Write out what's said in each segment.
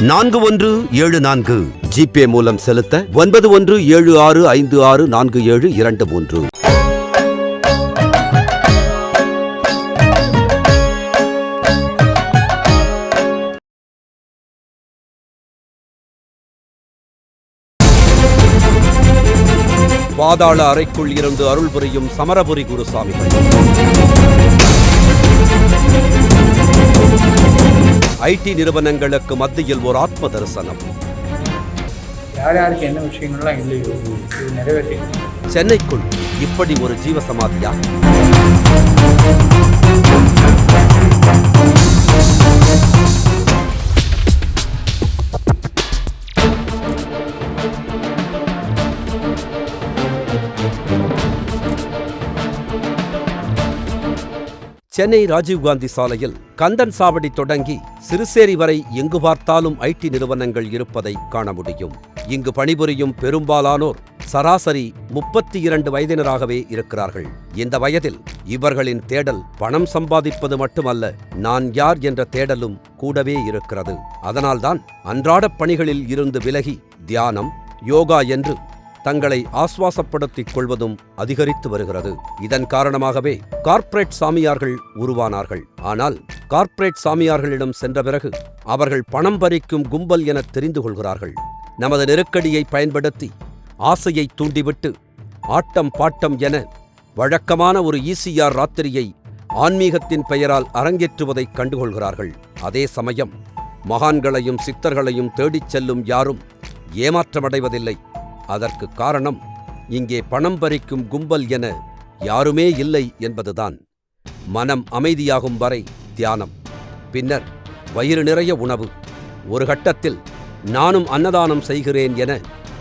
நான்கு ஒன்று ஏழு நான்கு. ஜிபே மூலம் செலுத்த ஒன்பது ஒன்று ஏழு ஆறு ஐந்து ஆறு நான்கு ஏழு இரண்டு மூன்று. பாதாள அறைக்குள் இருந்து அருள் புரியும் சமரபுரி குருசாமிகள் ஐடி நிறுவனங்களுக்கு மத்தியில் ஒரு ஆத்ம தரிசனம். யார் யாருக்கு என்ன விஷயங்கள்லாம் இல்லையோ நிறைவேற்றி சென்னைக்குள் இப்படி ஒரு ஜீவசமாதியா? சென்னை ராஜீவ்காந்தி சாலையில் கந்தன் சாவடி தொடங்கி சிறுசேரி வரை எங்கு பார்த்தாலும் ஐடி நிறுவனங்கள் இருப்பதை காண முடியும். இங்கு பணிபுரியும் பெரும்பாலானோர் சராசரி முப்பத்தி இரண்டு வயதினராகவே இருக்கிறார்கள். இந்த வயதில் இவர்களின் தேடல் பணம் சம்பாதிப்பது மட்டுமல்ல நான் யார் என்ற தேடலும் கூடவே இருக்கிறது. அதனால்தான் அன்றாடப் பணிகளில் இருந்து விலகி தியானம் யோகா என்று தங்களை ஆஸ்வாசப்படுத்திக் கொள்வதும் அதிகரித்து வருகிறது. இதன் காரணமாகவே கார்ப்பரேட் சாமியார்கள் உருவானார்கள். ஆனால் கார்ப்பரேட் சாமியார்களிடம் சென்ற பிறகு அவர்கள் பணம் பறிக்கும் கும்பல் என தெரிந்து கொள்கிறார்கள். நமது நெருக்கடியை பயன்படுத்தி ஆசையை தூண்டிவிட்டு ஆட்டம் பாட்டம் என வழக்கமான ஒரு ஈசிஆர் ராத்திரியை ஆன்மீகத்தின் பெயரால் அரங்கேற்றுவதைக் கண்டுகொள்கிறார்கள். அதே சமயம் மகான்களையும் சித்தர்களையும் தேடிச் செல்லும் யாரும் ஏமாற்றமடைவதில்லை. அதற்கு காரணம் இங்கே பணம் பறிக்கும் கும்பல் என யாருமே இல்லை என்பதுதான். மனம் அமைதியாகும் வரை தியானம். பின்னர் வயிறு நிறைய உணவு. ஒரு கட்டத்தில் நானும் அன்னதானம் செய்கிறேன் என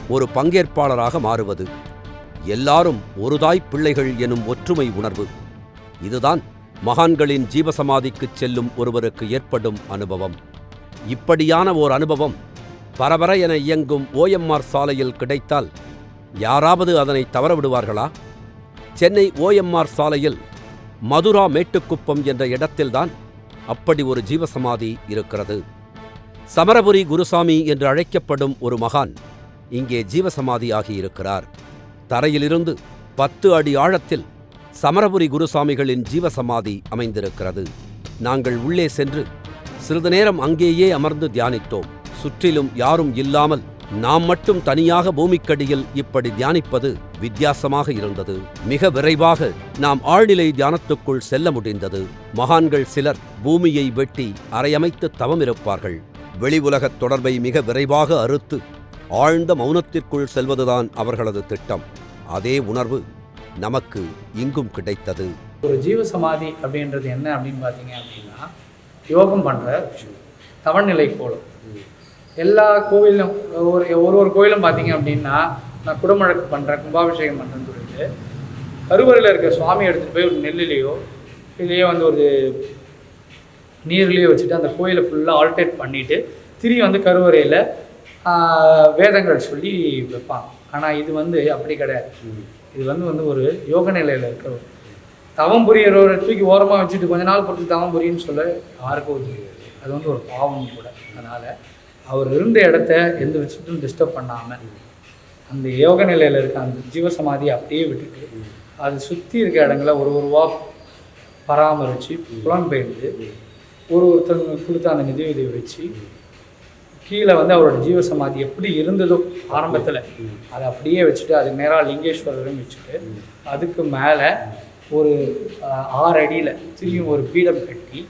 ஒரு பங்கேற்பாளராக மாறுவது. எல்லாரும் ஒரு தாய் பிள்ளைகள் எனும் ஒற்றுமை உணர்வு. இதுதான் மகான்களின் ஜீவசமாதிக்குச் செல்லும் ஒருவருக்கு ஏற்படும் அனுபவம். இப்படியான ஓர் அனுபவம் பரபர என இயங்கும் ஓஎம்ஆர் சாலையில் கிடைத்தால் யாராவது அதனை தவறவிடுவார்களா? சென்னை ஓஎம்ஆர் சாலையில் மதுரா மேட்டுக்குப்பம் என்ற இடத்தில்தான் அப்படி ஒரு ஜீவசமாதி இருக்கிறது. சமரபுரி குருசாமி என்று அழைக்கப்படும் ஒரு மகான் இங்கே ஜீவசமாதி ஆகியிருக்கிறார் தரையிலிருந்து பத்து அடி ஆழத்தில் சமரபுரி குருசாமிகளின் ஜீவசமாதி அமைந்திருக்கிறது. நாங்கள் உள்ளே சென்று சிறிது நேரம் அங்கேயே அமர்ந்து தியானித்தோம். சுற்றிலும் யாரும் இல்லாமல் நாம் மட்டும் தனியாக பூமிக்கடியில் இப்படி தியானிப்பது வித்தியாசமாக இருந்தது. மிக விரைவாக நாம் ஆழ்நிலை தியானத்துக்குள் செல்ல முடிந்தது. மகான்கள் சிலர் பூமியை வெட்டி அரையமைத்து தவம் இருப்பார்கள் வெளி உலகத் தொடர்பை மிக விரைவாக அறுத்து ஆழ்ந்த மௌனத்திற்குள் செல்வதுதான் அவர்களது திட்டம். அதே உணர்வு நமக்கு இங்கும் கிடைத்தது. ஒரு ஜீவ சமாதி அப்படின்றது என்ன அப்படின்னு பார்த்தீங்க அப்படின்னா யோகம் பண்ணுற தவநிலை கோலம் எல்லா கோவிலும் ஒரு ஒரு ஒரு கோயிலும் பார்த்தீங்க அப்படின்னா நான் குடமுழக்கு பண்ணுறேன் கும்பாபிஷேகம் பண்ணுறேன்னு சொல்லிட்டு கருவறையில் இருக்க சுவாமி எடுத்துகிட்டு போய் ஒரு நெல்லிலேயோ இல்லையோ வந்து ஒரு நீர்லேயோ வச்சுட்டு அந்த கோயிலை ஃபுல்லாக ஆல்டேட் பண்ணிவிட்டு திரி வந்து கருவறையில் வேதங்கள் சொல்லி வைப்பாங்க. ஆனால் இது வந்து அப்படி கிடையாது. இது வந்து வந்து ஒரு யோக நிலையில் இருக்கிற ஒரு தவம் புரியறவரை தூக்கி ஓரமாக வச்சுட்டு கொஞ்ச நாள் பொறுத்து தவம் புரியுன்னு சொல்ல யாருக்கும் அது வந்து ஒரு பாவம் கூட. அதனால் அவர் இருந்த இடத்த எந்த விஷயத்திலும் டிஸ்டர்ப் பண்ணாமல் அந்த யோக நிலையில் இருக்க அந்த ஜீவசமாதியை அப்படியே விட்டுட்டு அது சுற்றி இருக்க இடங்கள ஒரு ஒருவா பராமரித்து புலம்பெயர்ந்து ஒரு ஒருத்தவங்க கொடுத்த அந்த நிதியுதவி வச்சு கீழே வந்து அவரோட ஜீவசமாதி எப்படி இருந்ததோ ஆரம்பத்தில் அதை அப்படியே வச்சுட்டு அதுக்கு நேராக லிங்கேஸ்வரரும் வச்சுட்டு அதுக்கு மேலே ஒரு ஆறு அடியில் திரும்பியும் ஒரு பீடம் கட்டி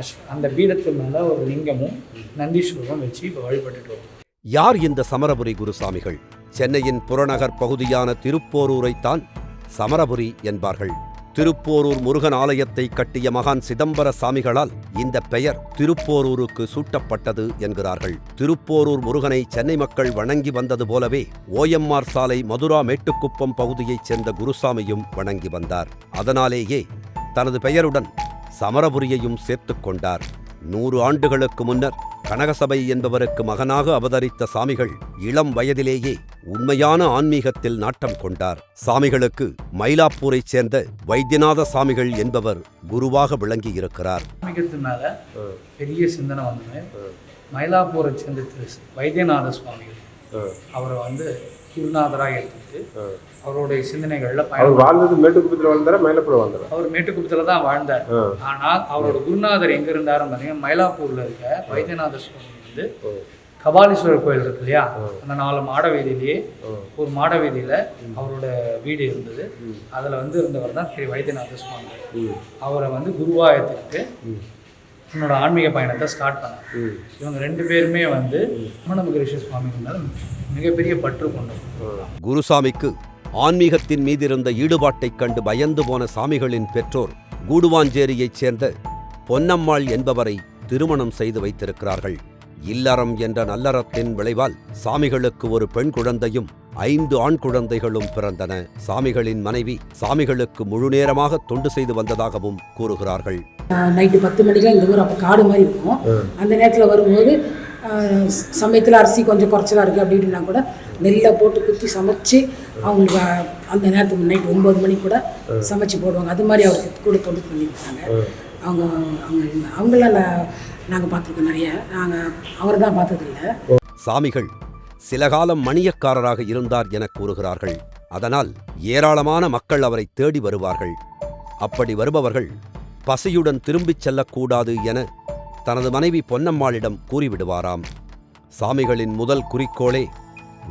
அஷ் அந்த பீடத்து மேலே ஒரு லிங்கமும் நந்தீஸ்வரரும் வச்சு இப்போ வழிபட்டுட்டு வரும். யார் இந்த சமரபுரி குருசாமிகள்? சென்னையின் புறநகர் பகுதியான திருப்போரூரைத்தான் சமரபுரி என்பார்கள். திருப்போரூர் முருகன் ஆலயத்தை கட்டிய மகான் சிதம்பர சாமிகளால் இந்த பெயர் திருப்போரூருக்கு சூட்டப்பட்டது என்கிறார்கள். திருப்போரூர் முருகனை சென்னை மக்கள் வணங்கி வந்தது போலவே ஓஎம்ஆர் சாலை மதுரா மேட்டுக்குப்பம் பகுதியைச் சேர்ந்த குருசாமியும் வணங்கி வந்தார். அதனாலேயே தனது பெயருடன் சமரபுரியையும் சேர்த்துக் கொண்டார். நூறு ஆண்டுகளுக்கு முன்னர் கனகசபை என்பவருக்கு மகனாக அவதரித்த சாமிகள் இளம் வயதிலேயே உண்மையான ஆன்மீகத்தில் நாட்டம் கொண்டார். சாமிகளுக்கு மயிலாப்பூரைச் சேர்ந்த வைத்தியநாத சாமிகள் என்பவர் குருவாக விளங்கியிருக்கிறார். ஆன்மீகத்து மேல பெரிய சிந்தனை வந்து மயிலாப்பூரை சேர்ந்த திரு வைத்தியநாத சுவாமிகள் அவரை வந்து குருநாதராக எடுத்துட்டு அவருடைய சிந்தனைகள்ல அவர் வாழ்ந்தது மேட்டுக்குப்பத்தில் வாழ்ந்தாரா மயிலப்புறம் வாழ்ந்தாரா? அவர் மேட்டுக்குப்பத்தில் தான் வாழ்ந்தார். ஆனால் அவரோட குருநாதர் எங்க இருந்தாருன்னு பார்த்தீங்கன்னா மயிலாப்பூர்ல இருக்க வைத்தியநாத சுவாமி வந்து கபாலீஸ்வரர் கோயில் இருக்கு இல்லையா? அந்த நாலு மாட வீதியிலேயே ஒரு மாட வீதியில அவரோட வீடு இருந்தது. அதுல வந்து இருந்தவர் தான் திரு வைத்தியநாத சுவாமி. அவரை வந்து குருவா எடுத்துக்கிட்டு என்னோட ஆன்மீக பயணத்தை ஸ்டார்ட் பண்ணார். இவங்க ரெண்டு பேருமே வந்து ரமண மகரிஷி சுவாமி மிகப்பெரிய பற்று கொண்டவர் குருசாமிக்கு ஆன்மீகத்தின் மீதிருந்த ஈடுபாட்டைக் கண்டு பயந்து போன சாமிகளின் பெற்றோர் கூடுவாஞ்சேரியைச் சேர்ந்த பொன்னம்மாள் என்பவரை திருமணம் செய்து வைத்திருக்கிறார்கள். இல்லறம் என்ற நல்லறத்தின் விளைவால் சாமிகளுக்கு ஒரு பெண் குழந்தையும் ஐந்து ஆண் குழந்தைகளும் பிறந்தன. சாமிகளின் மனைவி சாமிகளுக்கு முழுநேரமாக தொண்டு செய்து வந்ததாகவும் கூறுகிறார்கள். நைட்டு பத்து மணிக்கெலாம் இந்த ஊர் அப்போ காடு மாதிரி இருக்கும். அந்த நேரத்தில் வரும்போது சமயத்தில் அரிசி கொஞ்சம் குறைச்சலாக இருக்குது அப்படின்னா கூட நெல்லை போட்டு குத்தி சமைச்சு அவங்களுக்கு அந்த நேரத்துக்கு நைட் ஒம்பது மணிக்கு கூட சமைச்சு போடுவாங்க. அது மாதிரி அவருக்கு கூட தொண்டு பண்ணியிருக்காங்க அவங்க அவங்க அவங்களாம் நாங்கள் பார்த்துருக்கோம் நிறைய. நாங்கள் அவரை தான் பார்த்ததில்ல. சாமிகள் சில காலம் மணியக்காரராக இருந்தார் என கூறுகிறார்கள். அதனால் ஏராளமான மக்கள் அவரை தேடி வருவார்கள். அப்படி வருபவர்கள் பசியுடன் திரும்பிச் செல்லக்கூடாது என தனது மனைவி பொன்னம்மாளிடம் கூறிவிடுவாராம். சாமிகளின் முதல் குறிக்கோளே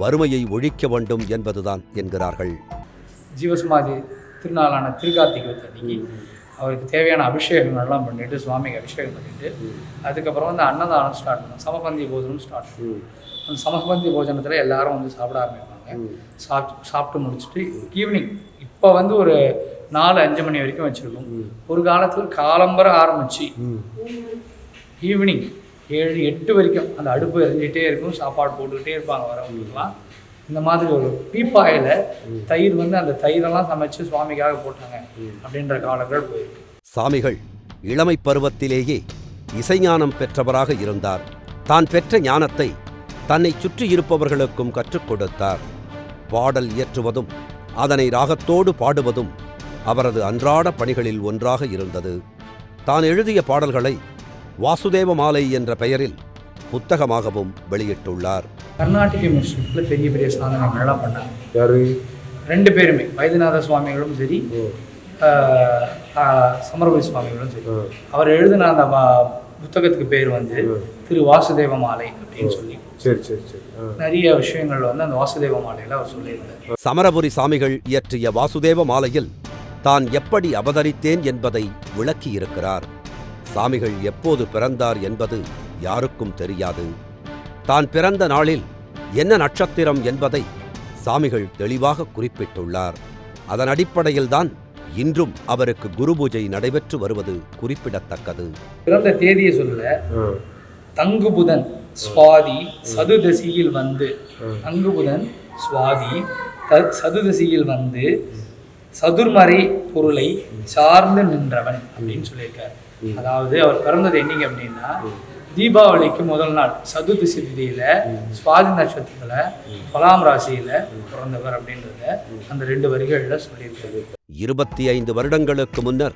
வறுமையை ஒழிக்க வேண்டும் என்பதுதான் என்கிறார்கள். ஜீவசமாதி திருநாளான திருக்கார்த்திகை அன்னைக்கு அவருக்கு தேவையான அபிஷேகங்கள்லாம் பண்ணிட்டு சுவாமிக்கு அபிஷேகம் பண்ணிட்டு அதுக்கப்புறம் வந்து அன்னதானம் ஸ்டார்ட் பண்ணும் சமபந்தி போஜனம் ஸ்டார்ட் பண்ணும் அந்த சமபந்தி போஜனத்தில் எல்லாரும் வந்து சாப்பிட ஆரம்பிப்பாங்க. சாப்பிட்டு சாப்பிட்டு முடிச்சுட்டு ஈவினிங் இப்போ வந்து ஒரு நாலு அஞ்சு மணி வரைக்கும் வச்சுருக்கோம். ஒரு காலத்தில் காலம்பரம் ஆரம்பிச்சு ஈவினிங் ஏழு எட்டு வரைக்கும் அந்த அடுப்பு எரிஞ்சிட்டே இருக்கும் சாப்பாடு போட்டுக்கிட்டே இருப்பாங்க வரவங்களுக்குலாம் இந்த மாதிரி ஒரு பீப்பாயில் தயிர் வந்து அந்த தயிரெல்லாம் சமைச்சு சுவாமிக்காக போட்டாங்க அப்படின்ற காலங்கள் போயிருக்கு. சாமிகள் இளமைப் பருவத்திலேயே இசைஞானம் பெற்றவராக இருந்தார். தான் பெற்ற ஞானத்தை தன்னை சுற்றியிருப்பவர்களுக்கும் கற்றுக் கொடுத்தார். பாடல் இயற்றுவதும் அதனை ராகத்தோடு பாடுவதும் அவரது அன்றாட பணிகளில் ஒன்றாக இருந்தது. தான் எழுதிய பாடல்களை வாசுதேவ மாலை என்ற பெயரில் புத்தகமாகவும் வெளியிட்டுள்ளார். கர்நாடக மியூசிக்கில் பெரிய பெரிய சாதனைகள்லாம் பண்ணாங்க. யாரு? ரெண்டு பேருமே வைத்தியநாத சுவாமிகளும் சரி சமரபதி சுவாமிகளும் சரி. அவர் எழுதின அந்த வா- புத்தகத்துக்கு பேர் வந்து திரு வாசுதேவ மாலை அப்படின்னு சொல்லி. சரி சரி சரி. நிறைய விஷயங்கள் வந்து அந்த வாசுதேவ மாலையில் அவர் சொல்லியிருந்தார். சமரபுரி சாமிகள் இயற்றிய வாசுதேவ மாலையில் தான் எப்படி அவதரித்தேன் என்பதை விளக்கியிருக்கிறார். சாமிகள் எப்போது பிறந்தார் என்பது யாருக்கும் தெரியாது. தான் பிறந்த நாளில் என்ன நட்சத்திரம் என்பதை சாமிகள் தெளிவாக குறிப்பிட்டுள்ளார். அதன் அடிப்படையில்தான் இன்றும் அவருக்கு குரு பூஜை நடைபெற்று வருவது குறிப்பிடத்தக்கது. பிறந்த தேதியை சொல்ல ஆ. தங்குபுதன் சுவாதி சதுதசியில் வந்து. தங்குபுதன் சுவாதி த சதுதசியில் வந்து சதுர்மறை பொருளை சார்ந்து நின்றவன் அப்படின்னு சொல்லியிருக்காரு. அதாவது அவர் பிறந்தது என்னைக்கு அப்படின்னா தீபாவளிக்கு முதல் நாள் சதுர்தசி திதியில சுவாதி நட்சத்திரத்துல பலாம் ராசியில பிறந்தவர் அப்படின்றத அந்த ரெண்டு வரிகள்ல சொல்லியிருக்காரு. இருபத்தி ஐந்து வருடங்களுக்கு முன்னர்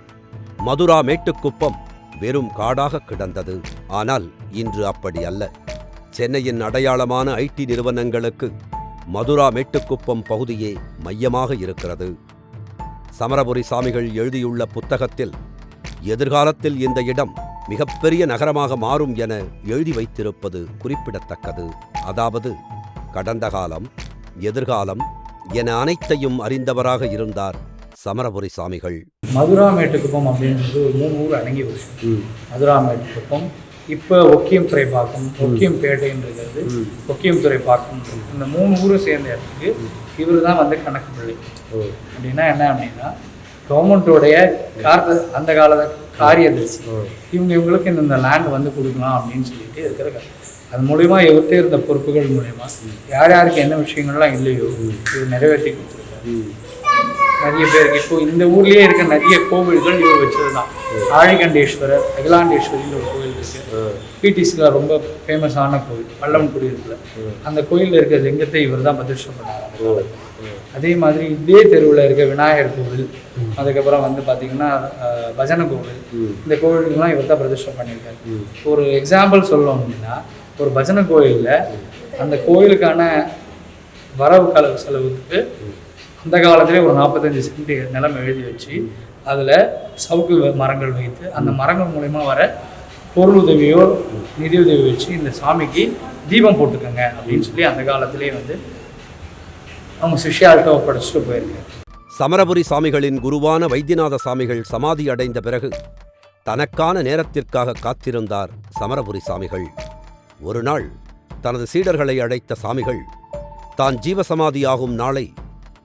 மதுரா மேட்டுக்குப்பம் வெறும் காடாக கிடந்தது. ஆனால் இன்று அப்படி அல்ல. சென்னையின் அடையாளமான ஐடி நிறுவனங்களுக்கு மதுரா மேட்டுக்குப்பம் பகுதியே மையமாக இருக்கிறது. சமரபுரி சாமிகள் எழுதியுள்ள புத்தகத்தில் எதிர்காலத்தில் இந்த இடம் மிகப்பெரிய நகரமாக மாறும் என எழுதி வைத்திருப்பது குறிப்பிடத்தக்கது. அதாவது கடந்த காலம் எதிர்காலம் என அனைத்தையும் அறிந்தவராக இருந்தார் சமரபுரி சாமிகள். மதுரா மேட்டுக்குப்பம் அப்படின்றது ஒரு மூணு ஊர் அடங்கி வரும் மதுரா மேட்டுக்குப்பம் இப்போ ஒக்கியம் துறைப்பாக்கம் ஒக்கியம் பேட்டைன்றது ஒக்கியம் துறைப்பாக்கம் இந்த மூணு ஊரும் சேர்ந்த இடத்துக்கு இவர் தான் வந்து கணக்கு பிள்ளை. அப்படின்னா என்ன அப்படின்னா கவர்மெண்ட்டோடைய கார்த்த அந்த கால காரியதர்சி இவங்க இவங்களுக்கு இந்த லேண்ட் வந்து கொடுக்கலாம் அப்படின்னு சொல்லிட்டு இருக்கிற அது மூலிமா எவ்வளோ இருந்த பொறுப்புகள் மூலயமா யார் யாருக்கு என்ன விஷயங்கள்லாம் இல்லையோ இது நிறைவேற்றி கொடுத்துருக்காரு. நிறைய பேருக்கு இப்போ இந்த ஊர்லேயே இருக்க நிறைய கோவில்கள் இவர் வச்சது தான் ஆழிகண்டேஸ்வரர் அகிலாண்டேஸ்வரின்னு ஒரு கோவில் இருக்கு. பிடிசியில் ரொம்ப ஃபேமஸான கோவில் பல்லவன்குடி இருக்குல்ல அந்த கோயிலில் இருக்கிற லிங்கத்தை இவர் தான் பிரதிஷ்டம் பண்ணார். அந்த அதே மாதிரி இதே தெருவில் இருக்க விநாயகர் கோவில் அதுக்கப்புறம் வந்து பார்த்தீங்கன்னா பஜனை கோவில். இந்த கோவிலுக்கெல்லாம் இவர் தான் பிரதிஷ்டம் பண்ணியிருக்காரு. ஒரு எக்ஸாம்பிள் சொல்லணும் அப்படின்னா ஒரு பஜனை கோயிலில் அந்த கோயிலுக்கான வரவு கலவு செலவுக்கு அந்த காலத்திலே ஒரு நாற்பத்தஞ்சு சென்ட் நிலம் எழுதி வச்சு அதில் சவுக்கு மரங்கள் வைத்து அந்த மரங்கள் மூலயமா வர பொருள் உதவியோ நிதி உதவி வச்சு இந்த சாமிக்கு தீபம் போட்டுக்கோங்க அப்படின்னு சொல்லி அந்த காலத்திலே வந்து அவங்க சிஷ்யாள்கிட்ட ஒப்படைச்சிட்டு போயிருக்காரு சமரபுரி சாமிகளின் குருவான வைத்தியநாத சாமிகள் சமாதி அடைந்த பிறகு தனக்கான நேரத்திற்காக காத்திருந்தார் சமரபுரி சாமிகள். ஒரு நாள் தனது சீடர்களை அழைத்த சாமிகள் தான் ஜீவசமாதியாகும் நாளை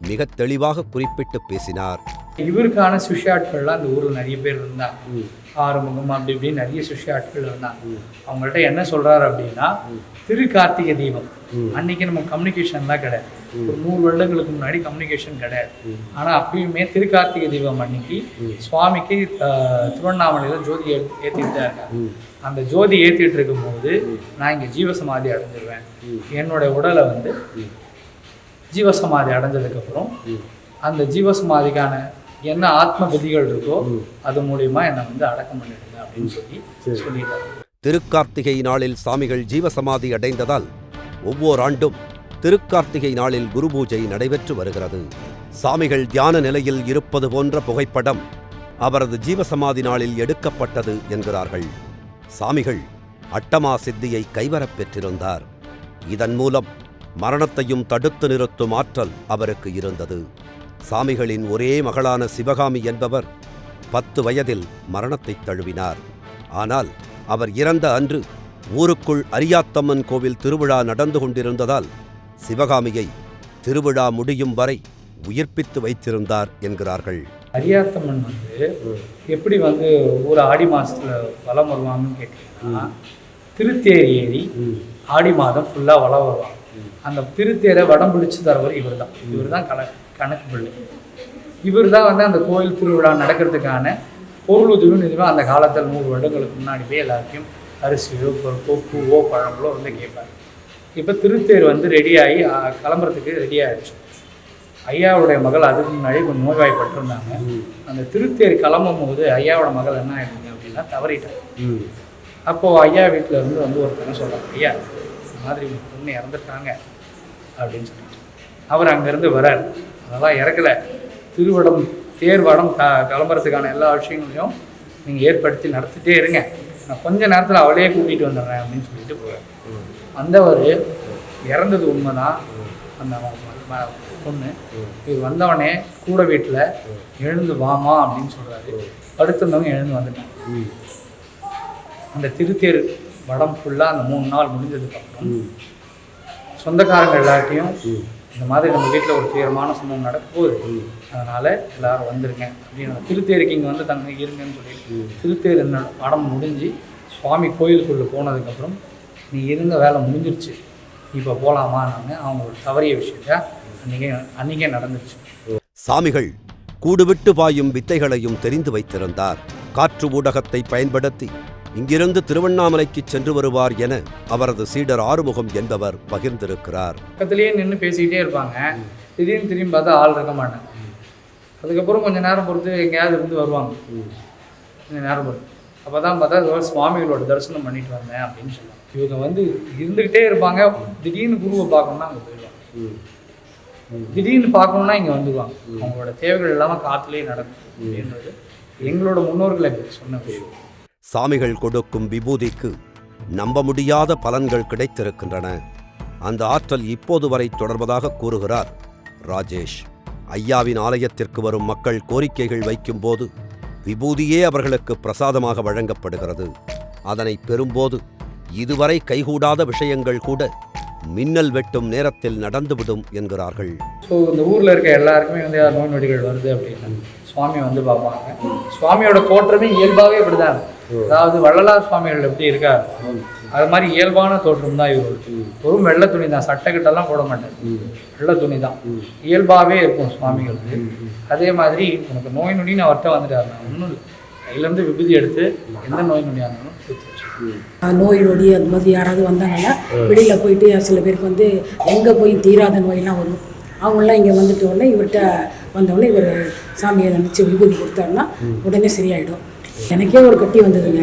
மிகத் தெளிவாக குறிப்பிட்டு பேசினார். இவருக்கான சிஷ்யாட்கள்லாம் இந்த ஊரில் நிறைய பேர் இருந்தாங்க ஆறுமுகம் அப்படி இப்படி நிறைய சிஷ்யாட்கள் இருந்தாங்க அவங்கள்ட்ட என்ன சொல்றாரு அப்படின்னா திரு கார்த்திகை தீபம். அன்னைக்கு நம்ம கம்யூனிகேஷன்லாம் கிடையாது. ஒரு நூறு வருடங்களுக்கு முன்னாடி கம்யூனிகேஷன் கிடையாது. ஆனா அப்பயுமே திரு கார்த்திகை தீபம் அன்னைக்கு சுவாமிக்கு திருவண்ணாமலையில ஜோதி ஏத்திட்டு தான் இருக்காங்க. அந்த ஜோதி ஏத்திட்டு இருக்கும்போது நான் இங்க ஜீவசமாதி அடைஞ்சிருவேன். என்னோட உடலை வந்து ஜீவசமாதி அடைஞ்சதுக்கப்புறம் அந்த ஜீவசமாதிக்கான என்ன ஆத்ம விதிகள் இருக்கோ அது மூலியமா என்னை வந்து அடக்கம் பண்ணிடுங்க அப்படின்னு சொல்லி சொல்லிட்டாரு திருக்கார்த்திகை நாளில் சாமிகள் ஜீவசமாதி அடைந்ததால் ஒவ்வொரு ஆண்டும் திருக்கார்த்திகை நாளில் குரு பூஜை நடைபெற்று வருகிறது. சாமிகள் தியான நிலையில் இருப்பது போன்ற புகைப்படம் அவரது ஜீவசமாதி நாளில் எடுக்கப்பட்டது என்கிறார்கள். சாமிகள் அட்டமா சித்தியை கைவரப் பெற்றிருந்தார். இதன் மூலம் மரணத்தையும் தடுத்து நிறுத்தும் ஆற்றல் அவருக்கு இருந்தது. சாமிகளின் ஒரே மகளான சிவகாமி என்பவர் பத்து வயதில் மரணத்தைத் தழுவினார். ஆனால் அவர் இறந்த அன்று ஊருக்குள் அரியாத்தம்மன் கோவில் திருவிழா நடந்து கொண்டிருந்ததால் சிவகாமியை திருவிழா முடியும் வரை உயிர்ப்பித்து வைத்திருந்தார் என்கிறார்கள். அரியாத்தம்மன் வந்து எப்படி வந்து ஒரு ஆடி மாசத்துல வலம் வருவாங்கன்னு கேட்டீங்கன்னா திருத்தேர் ஏறி ஆடி மாதம் ஃபுல்லா வலம் வருவாங்க. அந்த திருத்தேரை வடம் பிடிச்சு தரவர் இவர் தான் இவர் தான் கண கணக்கு பிள்ளை இவர் தான் வந்து அந்த கோயில் திருவிழா நடக்கிறதுக்கான பொருள் உதவி நிதியும் அந்த காலத்தில் நூறு வருடங்களுக்கு முன்னாடி போய் எல்லாத்தையும் அரிசியோ பருப்போ பூவோ பழங்களோ வந்து கேட்பார். இப்போ திருத்தேர் வந்து ரெடியாகி கிளம்புறதுக்கு ரெடி ஆயிடுச்சு ஐயாவுடைய மகள் அதுக்கு முன்னாடி கொஞ்சம் நோய்வாய்ப்பட்டிருந்தாங்க. அந்த திருத்தேர் கிளம்பும் போது ஐயாவோட மகள் என்ன ஆயிடுங்க அப்படின்னா தவறிட்டாங்க. அப்போது ஐயா வீட்டில் இருந்து வந்து ஒருத்தங்க சொல்கிறாங்க ஐயா மாதிரி பொண்ணு இறந்துட்டாங்க அப்படின்னு சொல்லிட்டு. அவர் அங்கேருந்து வரார். அதெல்லாம் இறக்கல. திருவடம் தேர்வடம் க கிளம்புறதுக்கான எல்லா விஷயங்களையும் நீங்கள் ஏற்படுத்தி நடத்திட்டே இருங்க. நான் கொஞ்ச நேரத்தில் அவளையே கூட்டிகிட்டு வந்துடுறேன் அப்படின்னு சொல்லிட்டு போவேன் வந்தவர் இறந்தது உண்மைதான். அந்த பொண்ணு. இது வந்தவனே கூட வீட்டில் எழுந்து வாமா அப்படின்னு சொல்கிறாரு படுத்திருந்தவங்க எழுந்து வந்துட்டாங்க அந்த திருத்தேர் வடம் ஃபுல்லாக அந்த மூணு நாள் முடிஞ்சதுக்கப்புறம் சொந்தக்காரங்க எல்லார்ட்டையும் இந்த மாதிரி நம்ம வீட்டில் ஒரு துயரமான சம்பவம் நடக்க போகுது அதனால் எல்லாரும் வந்துருங்க அப்படின்னு திருத்தேருக்கு இங்கே வந்து தங்க இருங்கன்னு சொல்லி திருத்தேர் என்ன படம் முடிஞ்சு சுவாமி கோயிலுக்குள்ளே போனதுக்கப்புறம் நீ இருந்த வேலை முடிஞ்சிருச்சு. இப்போ போகலாமான்னு அவங்களோட தவறிய விஷயத்த அன்றைக்கே அன்றைக்கே நடந்துச்சு சாமிகள் கூடுவிட்டு பாயும் வித்தைகளையும் தெரிந்து வைத்திருந்தார். காற்று ஊடகத்தை பயன்படுத்தி இங்கிருந்து திருவண்ணாமலைக்கு சென்று வருவார் என அவரது சீடர் ஆறுமுகம் என்பவர் பகிர்ந்திருக்கிறார். பக்கத்திலேயே நின்று பேசிக்கிட்டே இருப்பாங்க. திடீர்னு திரும்பி பார்த்தா ஆள் இருக்க மாட்டாங்க. அதுக்கப்புறம் கொஞ்சம் நேரம் பொறுத்து எங்கேயாவது இருந்து வருவாங்க. கொஞ்சம் நேரம் பொறுத்து. அப்போ தான் பார்த்தா சுவாமிகளோட தரிசனம் பண்ணிட்டு வந்தேன் அப்படின்னு சொல்லுவாங்க. இவங்க வந்து இருந்துக்கிட்டே இருப்பாங்க. திடீர்னு குருவை பார்க்கணும்னா அங்கே போயிடுவாங்க. திடீர்னு பார்க்கணும்னா இங்கே வந்துடுவாங்க. அவங்களோட தேவைகள் இல்லாமல் காற்றுலேயே நடக்கும். அப்படின்றது எங்களோட முன்னோர்களை சொன்ன பேர். சாமிகள் கொடுக்கும் விபூதிக்கு நம்ப முடியாத பலன்கள் கிடைத்திருக்கின்றன. அந்த ஆற்றல் இப்போது வரை தொடர்வதாக கூறுகிறார் ராஜேஷ். ஐயாவின் ஆலயத்திற்கு வரும் மக்கள் கோரிக்கைகள் வைக்கும்போது விபூதியே அவர்களுக்கு பிரசாதமாக வழங்கப்படுகிறது. அதனை பெறும்போது இதுவரை கைகூடாத விஷயங்கள் கூட மின்னல் வெட்டும் நேரத்தில் நடந்துவிடும் என்கிறார்கள். ஸோ இந்த ஊரில் இருக்க எல்லாருக்குமே வந்து நோய் நொடிகள் வருது அப்படின்னா சுவாமி வந்து பார்ப்பாங்க. சுவாமியோட தோற்றமே இயல்பாகவே இப்படிதான். அதாவது வள்ளலார் சுவாமிகள் எப்படி இருக்கார்? அது மாதிரி இயல்பான தோற்றம் தான் இவர். வெறும் வெள்ளை துணி தான் சட்டை கிட்டெல்லாம் போட மாட்டார். வெள்ளை துணி தான். இயல்பாகவே இருக்கும் சுவாமிகளுக்கு. அதே மாதிரி உனக்கு நோய் நொடின்னு அவர்கிட்ட வந்துட்டாருன்னா ஒன்றும் இல்லை. கையிலேருந்து விபூதி எடுத்து எந்த நோய் நொடியாக இருந்தாலும் நோய் நொடி அது மாதிரி யாராவது வந்தாங்கன்னா வெளியில் போயிட்டு சில பேருக்கு வந்து எங்கே போய் தீராத நோயெல்லாம் வரும். அவங்களாம் இங்கே வந்துட்ட உடனே இவர்கிட்ட வந்தவுடனே இவர் சாமியை நினச்சி விபூதி கொடுத்தாருன்னா உடனே சரியாயிடும். எனக்கே ஒரு கட்டி வந்ததுங்க.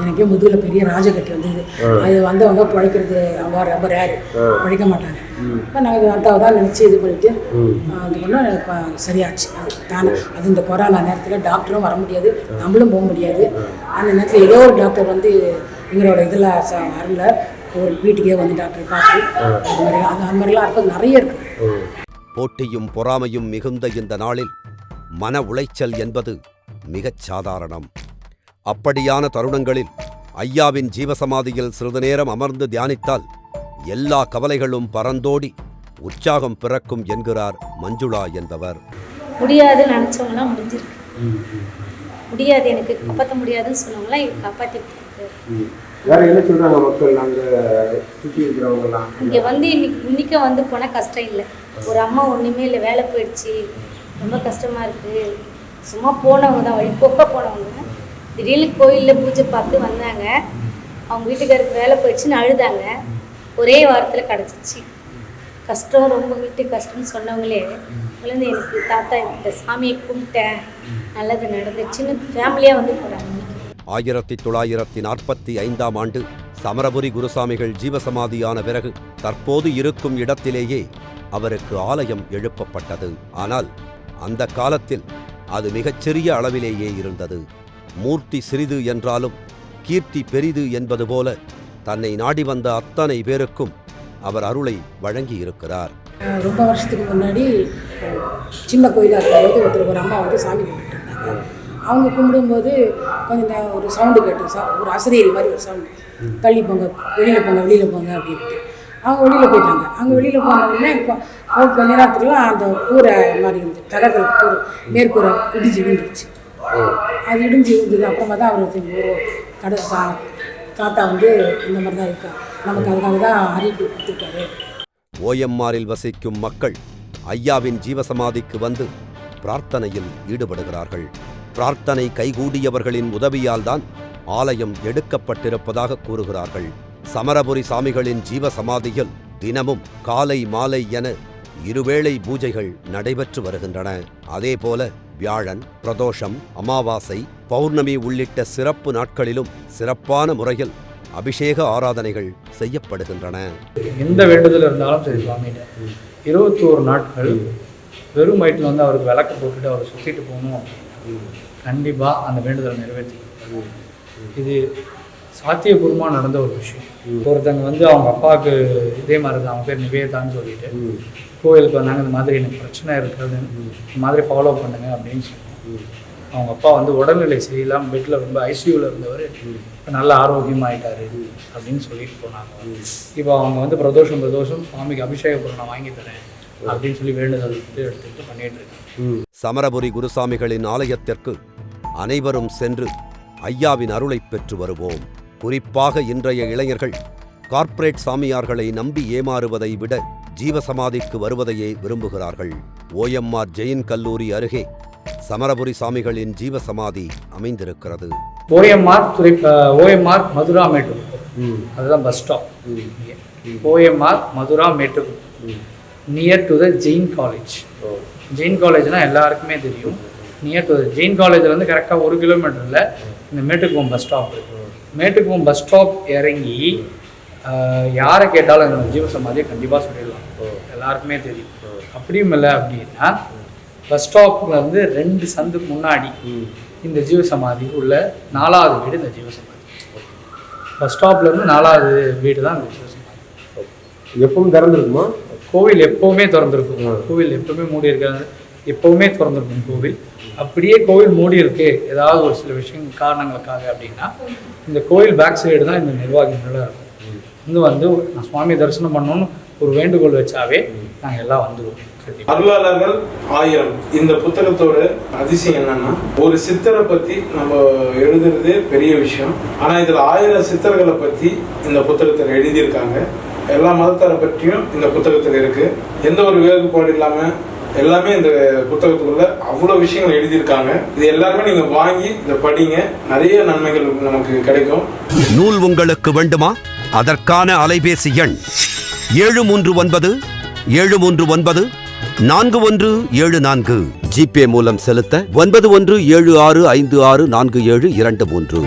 எனக்கே முதுகில் பெரிய ராஜ கட்டி வந்தது. அது வந்தவங்க பழைக்கிறது அவங்க ரொம்ப ரேரு பழைக்க மாட்டாங்க. இப்போ நாங்கள் அத்தாவை தான் நினச்சி இது பண்ணிட்டு அஹ் இது பண்ணால் இப்போ சரியாச்சு. அது தானே அது இந்த கொரோனா நேரத்தில் டாக்டரும் வர முடியாது. நம்மளும் போக முடியாது. அந்த நேரத்தில் ஏதோ ஒரு டாக்டர் வந்து இவரோட இதில் வரல. ஒரு வீட்டுக்கே வந்து டாக்டர் பார்த்து அது மாதிரி அந்த அந்த மாதிரிலாம் அர்த்தம் நிறைய இருக்குது போட்டியும் பொறாமையும் மிகுந்த இந்த நாளில் மன உளைச்சல் என்பது மிகச் சாதாரணம். அப்படியான தருணங்களில் ஐயாவின் ஜீவசமாதியில் சிறிது நேரம் அமர்ந்து தியானித்தால் எல்லா கவலைகளும் பறந்தோடி உற்சாகம் பிறக்கும் என்கிறார் மஞ்சுளா என்பவர். முடியாதுன்னு நினச்சவங்களாம் முடிஞ்சிருக்கு. முடியாது எனக்கு காப்பாற்ற முடியாதுன்னு சொன்னவங்களாம் எனக்கு காப்பாற்றி வேற என்ன சொல்றாங்க மக்கள்? அங்க சுத்தி இங்கே வந்து இன்னைக்கு இன்னைக்கு வந்து போனால் கஷ்டம் இல்லை. ஒரு அம்மா ஒன்றுமே இல்லை வேலை போயிடுச்சு. ரொம்ப கஷ்டமாக இருக்குது சும்மா போனவங்க தான் வழி போக்க போனவங்க திடீர்னு கோயிலில் பூஜை பார்த்து வந்தாங்க. அவங்க வீட்டுக்காருக்கு வேலை போயிடுச்சுன்னு அழுதாங்க. ஒரே வாரத்தில் கிடச்சிச்சு. கஷ்டம் ரொம்ப வீட்டு கஷ்டம்னு சொன்னவங்களே விழுந்து எனக்கு தாத்தா இந்த சாமியை கும்பிட்டேன். நல்லது நடந்துச்சுன்னு ஃபேமிலியாக வந்து போகிறாங்க ஆயிரத்தி தொள்ளாயிரத்தி நாற்பத்தி ஐந்தாம் ஆண்டு சமரபுரி குருசாமிகள் ஜீவசமாதியான பிறகு தற்போது இருக்கும் இடத்திலேயே அவருக்கு ஆலயம் எழுப்பப்பட்டது. ஆனால் அந்த காலத்தில் அது மிகச்சிறிய அளவிலேயே இருந்தது. மூர்த்தி சிறிது என்றாலும் கீர்த்தி பெரிது என்பது போல தன்னை நாடி வந்த அத்தனை பேருக்கும் அவர் அருளை வழங்கியிருக்கிறார். இருக்கிறார் ரொம்ப வருஷத்துக்கு முன்னாடி சின்ன கோயிலாக இருக்கும்போது ஒருத்தர் ஒரு அம்மா வந்து சாமி கும்பிட்டுருந்தாங்க. அவங்க கும்பிடும்போது கொஞ்சம் ஒரு சவுண்டு கேட்டு ஒரு அசதேரி மாதிரி ஒரு சவுண்டு தள்ளி போங்க வெளியில் போங்க வெளியில் போங்க அப்படின்ட்டு அவங்க வெளியில் போயிட்டாங்க. அவங்க வெளியில் போன உடனே கொ- கொ- கொஞ்ச நேரத்துக்குலாம் அந்த கூரை மாதிரி இருந்து தகவல் கூரை மேற்கூரை இடிஞ்சு விழுந்துருச்சு. அது இடிஞ்சு விழுந்தது. அப்புறமா தான் அவர் கடை தாத்தா வந்து இந்த மாதிரி தான் இருக்கா. நமக்கு அதுக்காக தான் அறிவிப்பு கொடுத்துருக்காரு. ஓஎம்ஆரில் வசிக்கும் மக்கள் ஐயாவின் ஜீவசமாதிக்கு வந்து பிரார்த்தனையில் ஈடுபடுகிறார்கள். பிரார்த்தனை கைகூடியவர்களின் உதவியால்தான் ஆலயம் எடுக்கப்பட்டிருப்பதாக கூறுகிறார்கள். சமரபுரி சாமிகளின் ஜீவ சமாதியில் தினமும் காலை மாலை என இருவேளை பூஜைகள் நடைபெற்று வருகின்றன. அதேபோல வியாழன் பிரதோஷம் அமாவாசை பௌர்ணமி உள்ளிட்ட சிறப்பு நாட்களிலும் சிறப்பான முறையில் அபிஷேக ஆராதனைகள் செய்யப்படுகின்றன. எந்த வேண்டுதல் இருந்தாலும் சரி சுவாமிகிட்ட. இருபத்தி ஒரு நாட்கள் வெறும் வயிற்றில் வந்து அவருக்கு விளக்கு போட்டுட்டு அவரை சுற்றிட்டு போகணும். கண்டிப்பாக அந்த வேண்டுதலை நிறைவேற்றி இது சாத்தியபூர்வமாக நடந்த ஒரு விஷயம். ஒருத்தங்க வந்து அவங்க அப்பாவுக்கு இதே மாதிரி தான் அவங்க பேர் நிவேதான்னு சொல்லிட்டு கோயிலுக்கு வந்தாங்க இந்த மாதிரி எனக்கு பிரச்சனை இருக்குது இந்த மாதிரி ஃபாலோ பண்ணுங்க அப்படின்னு சொன்னாங்க அவங்க அப்பா வந்து உடல்நிலை சரியில்லாமல் பெட்டில் ரொம்ப ஐசியூவில் இருந்தவர். இப்போ நல்ல ஆரோக்கியமாயிட்டாரு அப்படின்னு சொல்லிட்டு போனாங்க. இப்போ அவங்க வந்து பிரதோஷம் பிரதோஷம் சுவாமிக்கு அபிஷேக பொருள் நான் வாங்கி தரேன் அப்படின்னு சொல்லி வேண்டுதல் எடுத்து எடுத்துட்டு பண்ணிட்டு இருக்காங்க. சமரபுரி குருசாமிகளின் ஆலயத்திற்கு அனைவரும் சென்று ஐயாவின் அருளைப் பெற்று வருவோம். குறிப்பாக இன்றைய இளைஞர்கள் கார்ப்பரேட் சாமியார்களை நம்பி ஏமாறுவதை விட ஜீவசமாதிக்கு வருவதையே விரும்புகிறார்கள். ஓஎம்ஆர் ஜெயின் கல்லூரி அருகே சமரபுரி சாமிகளின் ஜீவசமாதி அமைந்திருக்கிறது. ஓஎம்ஆர் துறை ஓஎம்ஆர் மதுரா மேட்டூர் அதுதான் bus stop OMR Madhura Mettur near to the Jain college Jain காலேஜ்னால் எல்லாருக்குமே தெரியும். நியர் டு த ஜெயின் காலேஜ்லேருந்து கரெக்டாக ஒரு கிலோமீட்டரில் இந்த Mettukuppam bus stop Mettukuppam bus stop இறங்கி யாரை கேட்டாலும் இந்த ஜீவசமாதியை கண்டிப்பாக சொல்லிடலாம். எல்லாருக்குமே தெரியும். அப்படியும் இல்லை அப்படின்னா பஸ் ஸ்டாப்ல இருந்து ரெண்டு சந்துக்கு முன்னாடி இந்த ஜீவசமாதி உள்ள நாலாவது வீடு இந்த ஜீவசமாதி பஸ் ஸ்டாப்ல இருந்து நாலாவது வீடு தான் இந்த ஜீவசமாதி எப்பவும் திறந்துருக்குமா? கோவில் எப்பவுமே திறந்திருக்கும். கோவில் எப்பவுமே மூடி இருக்காது எப்பவுமே திறந்துருக்கும் கோவில். அப்படியே கோவில் மூடி இருக்கு. ஏதாவது ஒரு சில விஷயம் காரணங்களுக்காக அப்படின்னா இந்த கோவில் பேக் சைடு தான் இந்த நிர்வாகிகளாக இருக்கும். இன்னும் வந்து நான் சுவாமி தரிசனம் பண்ணணும்னு ஒரு வேண்டுகோள் வச்சாவே நாங்கள் எல்லாம் வந்துடுவோம் அருளாளர்கள் ஆயிரம். இந்த புத்தகத்தோட அதிசயம் என்னன்னா ஒரு சித்தரை பத்தி நம்ம எழுதுறதே பெரிய விஷயம். ஆனா இதுல ஆயிரம் சித்தர்களை பத்தி இந்த புத்தகத்தில் எழுதியிருக்காங்க. எல்லா மதத்தாரை பற்றியும் இந்த புத்தகத்தில் இருக்கு. எந்த ஒரு வேறுபாடு இல்லாம எல்லாமே இந்த புத்தகத்துக்குள்ள அவ்வளவு விஷயங்கள் எழுதியிருக்காங்க. இது எல்லாருமே நீங்க வாங்கி இதை படிங்க. நிறைய நன்மைகள் நமக்கு கிடைக்கும். நூல் உங்களுக்கு வேண்டுமா? அதற்கான அலைபேசி எண் ஏழு மூன்று ஒன்பது ஏழு மூன்று ஒன்பது நான்கு ஒன்று ஏழு நான்கு. ஜிபே மூலம் செலுத்த ஒன்பது ஒன்று ஏழு ஆறு ஐந்து ஆறு நான்கு ஏழு இரண்டு மூன்று.